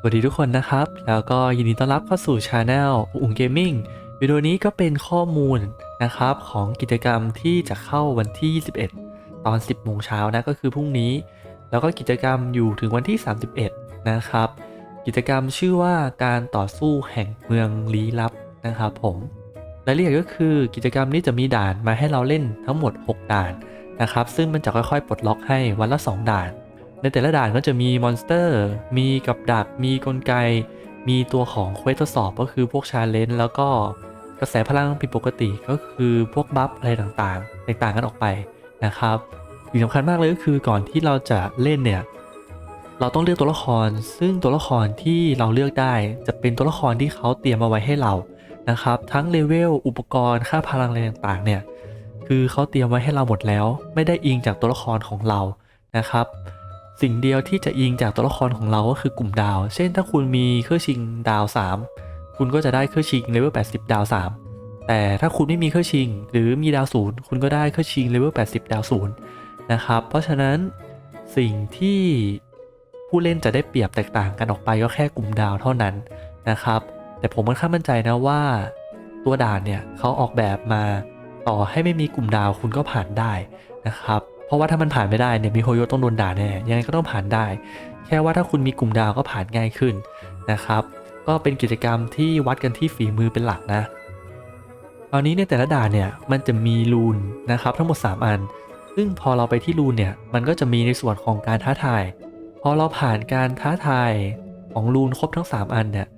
สวัสดีทุกคนนะครับ แล้วก็ยินดีต้อนรับเข้าสู่ช anel อุ่งเกมมิ่งวิดีโอนี้ก็เป็นข้อมูลนะครับของกิจกรรมที่จะเข้าวันที่ 21 ตอน 10 โมงเช้านะก็คือพรุ่งนี้ แล้วก็กิจกรรมอยู่ถึงวันที่ 31 นะครับ กิจกรรมชื่อว่าการต่อสู้แห่งเมืองลี้ลับนะครับผมรายละเอียดก็คือกิจกรรมนี้จะมีด่านมาให้เราเล่นทั้งหมด 6 ด่านนะครับซึ่งมันจะค่อยๆปลดล็อกให้วันละ 2 ด่าน ในแต่ละด่านก็จะมีมอนสเตอร์ มีกับดัก มีกลไก มีตัวของเควสทดสอบก็คือพวกชาเลนจ์แล้วก็กระแสพลังผิดปกติก็คือพวกบัฟอะไรต่างๆ แตกต่างกันออกไปนะครับสิ่งสำคัญมากเลยก็คือก่อนที่เราจะเล่นเนี่ยเราต้องเลือกตัวละคร ซึ่งตัวละครที่เราเลือกได้จะเป็นตัวละครที่เขาเตรียมมาไว้ให้เรานะครับ ทั้งเลเวลอุปกรณ์ค่าพลังอะไรต่างๆเนี่ยคือเขาเตรียมไว้ให้เราหมดแล้ว ไม่ได้อิงจากตัวละครของเรานะครับ สิ่งเดียวที่จะอิงจากตัวละครของเราก็คือกลุ่มดาว เช่นถ้าคุณมีเครื่องชิงดาว 3 คุณก็จะได้เครื่องชิงเลเวล 80 ดาว 3 แต่ถ้าคุณไม่มีเครื่องชิง หรือมีดาวศูนย์คุณก็ได้เครื่องชิงเลเวล 80 ดาวศูนย์นะครับ เพราะฉะนั้นสิ่งที่ผู้เล่นจะได้เปรียบแตกต่างกันออกไปก็แค่กลุ่มดาวเท่านั้นนะครับ แต่ผมค่อนข้างมั่นใจนะว่า ตัวด่านเนี่ยเขาออกแบบมาต่อให้ไม่มีกลุ่มดาวคุณก็ผ่านได้นะครับ เพราะว่าถ้ามันผ่านไม่ได้เนี่ยมิโฮโยต้องโดนด่าแน่ยังไงก็ต้องผ่านได้ แค่ว่าถ้าคุณมีกลุ่มดาวก็ผ่านง่ายขึ้นนะครับ ก็เป็นกิจกรรมที่วัดกันที่ฝีมือเป็นหลักนะตอนนี้ในแต่ละด่านเนี่ยมันจะมีรูนนะครับทั้งหมด 3 อัน ซึ่งพอเราไปที่รูนเนี่ยมันก็จะมีในส่วนของการท้าทาย พอเราผ่านการท้าทายของรูนครบทั้ง 3 อันเนี่ย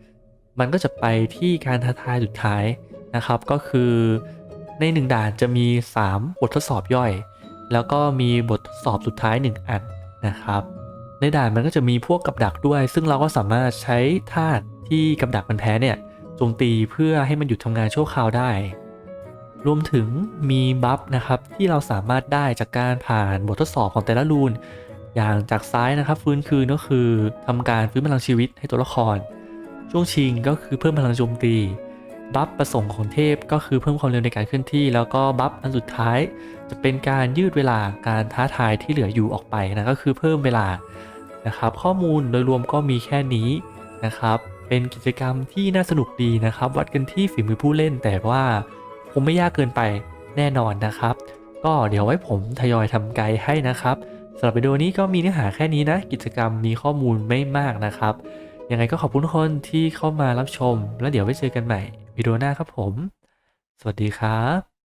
มันก็จะไปที่การท้าทายสุดท้ายนะครับ ก็คือใน 1 ด่านจะมี 3 บททดสอบย่อย แล้วก็มีบททดสอบสุดท้าย 1 อันนะครับ ในด่านมันก็จะมีพวกกับดักด้วย ซึ่งเราก็สามารถใช้ธาตุที่กับดักมันแพ้เนี่ยโจมตีเพื่อให้มันหยุดทำงานชั่วคราวได้ รวมถึงมีบัฟนะครับที่เราสามารถได้จากการผ่านบททดสอบของแต่ละรูนอย่างจากซ้ายนะครับฟื้นคืนก็คือทำการฟื้นพลังชีวิตให้ตัวละคร ช่วงชิงก็คือเพิ่มพลังโจมตี บัฟประสงค์ของเทพก็คือเพิ่มความเร็วในการเคลื่อนที่ แล้วก็บัฟอันสุดท้าย จะเป็นการยืดเวลาการท้าทายที่เหลืออยู่ออกไปนะก็คือเพิ่มเวลานะครับข้อมูลโดยรวมก็มีแค่นี้นะครับเป็นกิจกรรมที่น่าสนุกดีนะครับ วัดกันที่ฝีมือผู้เล่น แต่ว่าคงไม่ยากเกินไปแน่นอนนะครับ ก็เดี๋ยวไว้ผมทยอยทำไกด์ให้นะครับสำหรับวิดีโอนี้ก็มีเนื้อหาแค่นี้นะ กิจกรรมมีข้อมูลไม่มากนะครับยังไงก็ขอบคุณทุกคนที่เข้ามารับชม แล้วเดี๋ยวไว้เจอกันใหม่ วิดีโอหน้าครับผม สวัสดีครับ